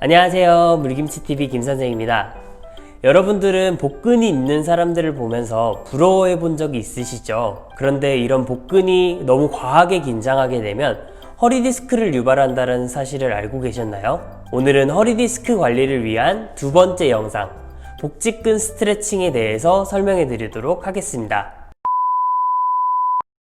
안녕하세요. 물김치TV 김선생입니다. 여러분들은 복근이 있는 사람들을 보면서 부러워해 본 적이 있으시죠? 그런데 이런 복근이 너무 과하게 긴장하게 되면 허리 디스크를 유발한다는 사실을 알고 계셨나요? 오늘은 허리 디스크 관리를 위한 두 번째 영상, 복직근 스트레칭에 대해서 설명해 드리도록 하겠습니다.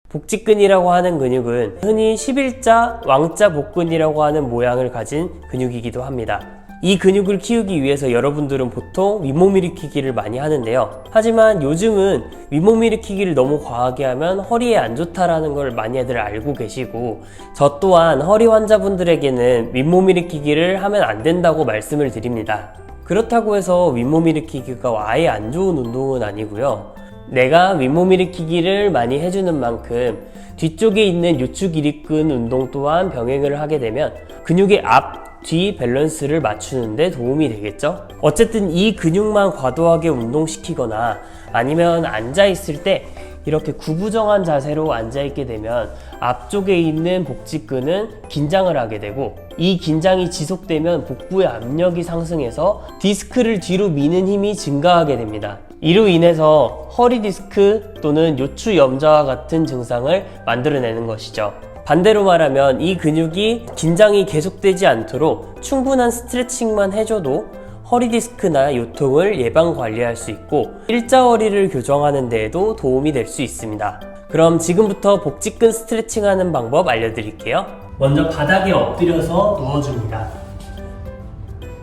복직근이라고 하는 근육은 흔히 11자 왕자 복근이라고 하는 모양을 가진 근육이기도 합니다. 이 근육을 키우기 위해서 여러분들은 보통 윗몸 일으키기를 많이 하는데요. 하지만 요즘은 윗몸 일으키기를 너무 과하게 하면 허리에 안 좋다라는 걸 많이들 알고 계시고 저 또한 허리 환자분들에게는 윗몸 일으키기를 하면 안 된다고 말씀을 드립니다. 그렇다고 해서 윗몸 일으키기가 아예 안 좋은 운동은 아니고요. 내가 윗몸 일으키기를 많이 해주는 만큼 뒤쪽에 있는 요축 일으근 운동 또한 병행을 하게 되면 근육의 앞, 뒤 밸런스를 맞추는데 도움이 되겠죠? 어쨌든 이 근육만 과도하게 운동시키거나 아니면 앉아있을 때 이렇게 구부정한 자세로 앉아있게 되면 앞쪽에 있는 복직근은 긴장을 하게 되고 이 긴장이 지속되면 복부의 압력이 상승해서 디스크를 뒤로 미는 힘이 증가하게 됩니다. 이로 인해서 허리 디스크 또는 요추 염좌와 같은 증상을 만들어내는 것이죠. 반대로 말하면 이 근육이 긴장이 계속되지 않도록 충분한 스트레칭만 해줘도 허리 디스크나 요통을 예방 관리할 수 있고 일자허리를 교정하는 데에도 도움이 될 수 있습니다. 그럼 지금부터 복직근 스트레칭 하는 방법 알려드릴게요. 먼저 바닥에 엎드려서 누워줍니다.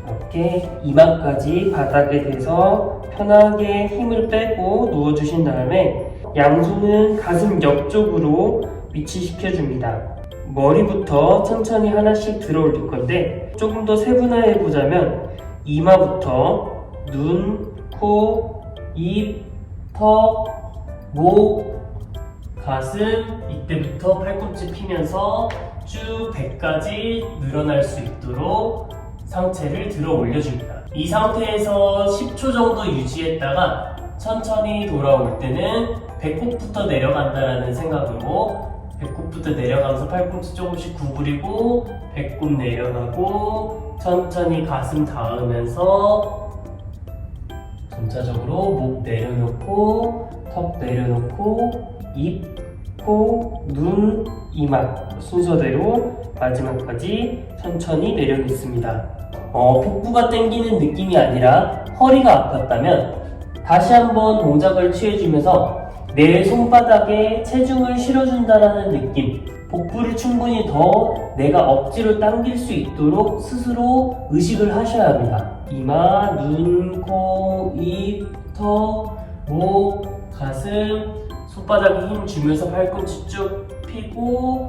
어깨 이마까지 바닥에 대서 편하게 힘을 빼고 누워주신 다음에 양손은 가슴 옆쪽으로 위치시켜 줍니다. 머리부터 천천히 하나씩 들어 올릴 건데 조금 더 세분화해 보자면 이마부터 눈, 코, 입, 턱, 목, 가슴 이때부터 팔꿈치 피면서 쭉 배까지 늘어날 수 있도록 상체를 들어 올려줍니다. 이 상태에서 10초 정도 유지했다가 천천히 돌아올 때는 배꼽부터 내려간다라는 생각으로 배꼽부터 내려가면서 팔꿈치 조금씩 구부리고 배꼽 내려가고 천천히 가슴 닿으면서 점차적으로 목 내려놓고 턱 내려놓고 입, 코, 눈, 이마 순서대로 마지막까지 천천히 내려놓습니다. 어, 복부가 당기는 느낌이 아니라 허리가 아팠다면 다시 한번 동작을 취해주면서 내 손바닥에 체중을 실어준다라는 느낌 복부를 충분히 더 내가 억지로 당길 수 있도록 스스로 의식을 하셔야 합니다. 이마, 눈, 코, 입, 턱, 목, 가슴 손바닥에 힘 주면서 팔꿈치 쭉 펴고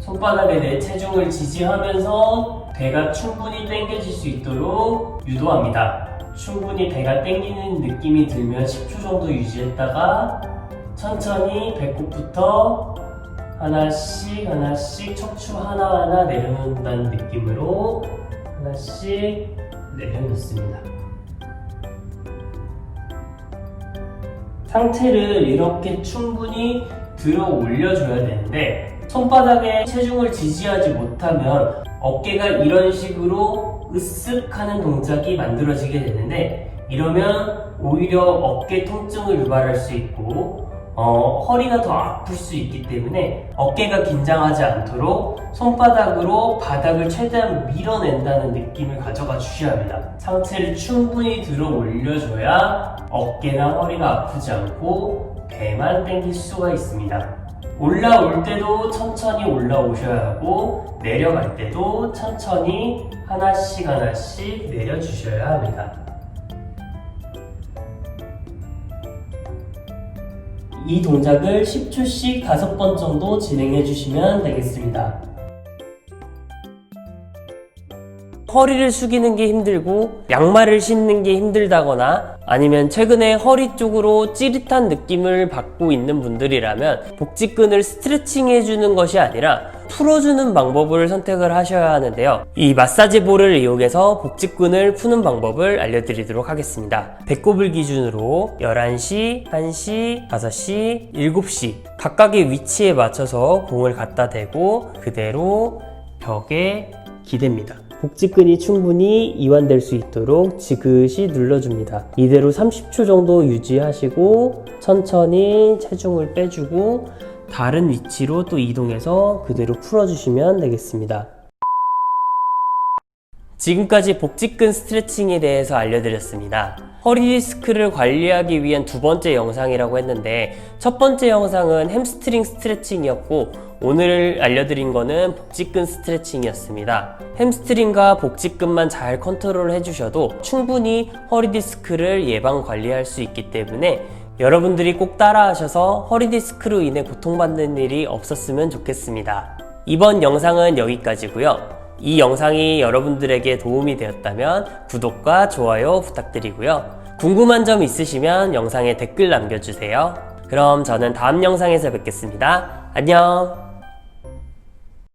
손바닥에 내 체중을 지지하면서 배가 충분히 당겨질 수 있도록 유도합니다. 충분히 배가 당기는 느낌이 들면 10초 정도 유지했다가 천천히 배꼽부터 하나씩 하나씩 척추 하나하나 내려놓는다는 느낌으로 하나씩 내려놓습니다. 상체를 이렇게 충분히 들어 올려줘야 되는데 손바닥에 체중을 지지하지 못하면 어깨가 이런 식으로 으쓱 하는 동작이 만들어지게 되는데 이러면 오히려 어깨 통증을 유발할 수 있고 어, 허리가 더 아플 수 있기 때문에 어깨가 긴장하지 않도록 손바닥으로 바닥을 최대한 밀어낸다는 느낌을 가져가 주셔야 합니다. 상체를 충분히 들어 올려줘야 어깨나 허리가 아프지 않고 배만 당길 수가 있습니다. 올라올 때도 천천히 올라오셔야 하고 내려갈 때도 천천히 하나씩 하나씩 내려주셔야 합니다. 이 동작을 10초씩 5번 정도 진행해 주시면 되겠습니다. 허리를 숙이는 게 힘들고 양말을 신는 게 힘들다거나 아니면 최근에 허리 쪽으로 찌릿한 느낌을 받고 있는 분들이라면 복직근을 스트레칭 해주는 것이 아니라 풀어주는 방법을 선택을 하셔야 하는데요. 이 마사지 볼을 이용해서 복직근을 푸는 방법을 알려드리도록 하겠습니다. 배꼽을 기준으로 11시, 1시, 5시, 7시 각각의 위치에 맞춰서 공을 갖다 대고 그대로 벽에 기댑니다. 복직근이 충분히 이완될 수 있도록 지그시 눌러줍니다. 이대로 30초 정도 유지하시고 천천히 체중을 빼주고 다른 위치로 또 이동해서 그대로 풀어주시면 되겠습니다. 지금까지 복직근 스트레칭에 대해서 알려드렸습니다. 허리 디스크를 관리하기 위한 두 번째 영상이라고 했는데 첫 번째 영상은 햄스트링 스트레칭이었고 오늘 알려드린 거는 복직근 스트레칭이었습니다. 햄스트링과 복직근만 잘 컨트롤 해주셔도 충분히 허리 디스크를 예방 관리할 수 있기 때문에 여러분들이 꼭 따라하셔서 허리 디스크로 인해 고통받는 일이 없었으면 좋겠습니다. 이번 영상은 여기까지고요. 이 영상이 여러분들에게 도움이 되었다면 구독과 좋아요 부탁드리고요. 궁금한 점 있으시면 영상에 댓글 남겨주세요. 그럼 저는 다음 영상에서 뵙겠습니다. 안녕!